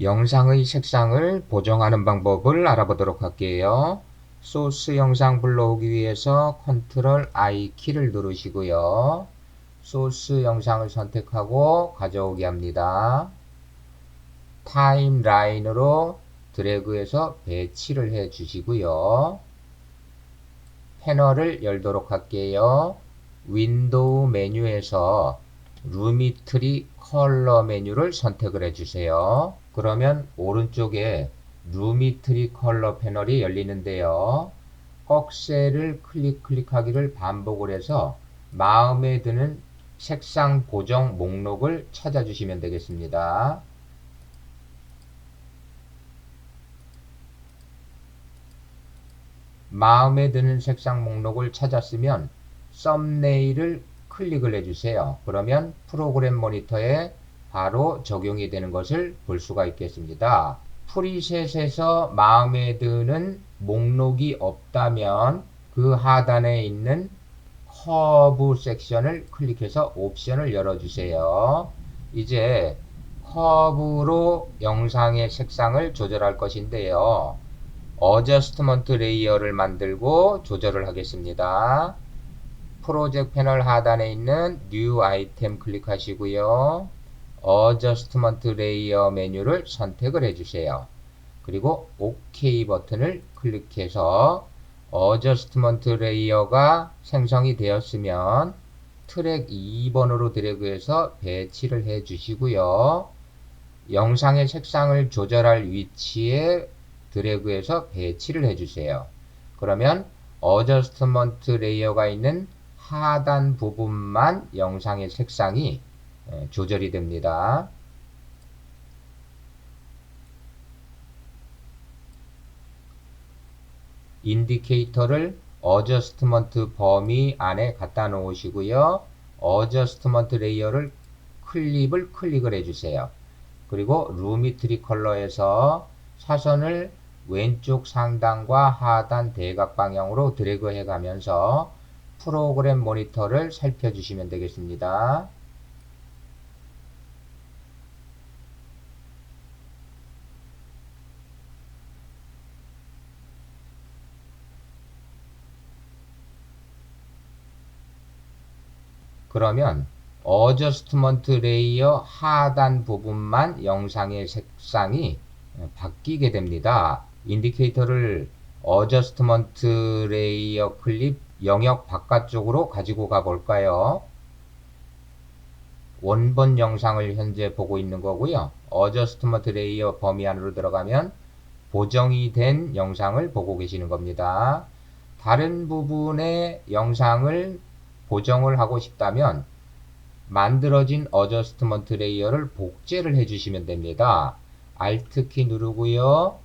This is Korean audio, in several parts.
영상의 색상을 보정하는 방법을 알아보도록 할게요. 소스 영상 불러오기 위해서 컨트롤 I 키를 누르시고요. 소스 영상을 선택하고 가져오게 합니다. 타임라인으로 드래그해서 배치를 해 주시고요. 패널을 열도록 할게요. 윈도우 메뉴에서 루미트리 컬러 메뉴를 선택을 해주세요. 그러면 오른쪽에 루미트리 컬러 패널이 열리는데요. 꺽쇠를 클릭 클릭하기를 반복을 해서 마음에 드는 색상 보정 목록을 찾아주시면 되겠습니다. 마음에 드는 색상 목록을 찾았으면 썸네일을 클릭을 해주세요. 그러면 프로그램 모니터에 바로 적용이 되는 것을 볼 수가 있겠습니다. 프리셋에서 마음에 드는 목록이 없다면 그 하단에 있는 커브 섹션을 클릭해서 옵션을 열어주세요. 이제 커브로 영상의 색상을 조절할 것인데요. 어저스트먼트 레이어를 만들고 조절을 하겠습니다. 프로젝트 패널 하단에 있는 뉴 아이템 클릭하시고요. 어저스트먼트 레이어 메뉴를 선택을 해주세요. 그리고 OK 버튼을 클릭해서 어저스트먼트 레이어가 생성이 되었으면 트랙 2번으로 드래그해서 배치를 해 주시고요. 영상의 색상을 조절할 위치에 드래그해서 배치를 해 주세요. 그러면 어저스트먼트 레이어가 있는 하단 부분만 영상의 색상이 조절이 됩니다. 인디케이터를 어저스트먼트 범위 안에 갖다 놓으시고요. 어저스트먼트 레이어를 클립을 클릭을 해주세요. 그리고 루미트리 컬러에서 사선을 왼쪽 상단과 하단 대각 방향으로 드래그 해 가면서 프로그램 모니터를 살펴주시면 되겠습니다. 그러면 어저스트먼트 레이어 하단 부분만 영상의 색상이 바뀌게 됩니다. 인디케이터를 어저스트먼트 레이어 클립 영역 바깥쪽으로 가지고 가 볼까요? 원본 영상을 현재 보고 있는 거고요. 어저스트먼트 레이어 범위 안으로 들어가면 보정이 된 영상을 보고 계시는 겁니다. 다른 부분의 영상을 보정을 하고 싶다면 만들어진 어저스트먼트 레이어를 복제를 해주시면 됩니다. Alt 키 누르고요.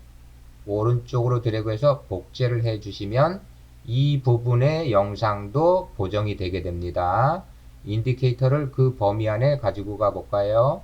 오른쪽으로 드래그해서 복제를 해주시면 이 부분의 영상도 보정이 되게 됩니다. 인디케이터를 그 범위 안에 가지고 가 볼까요?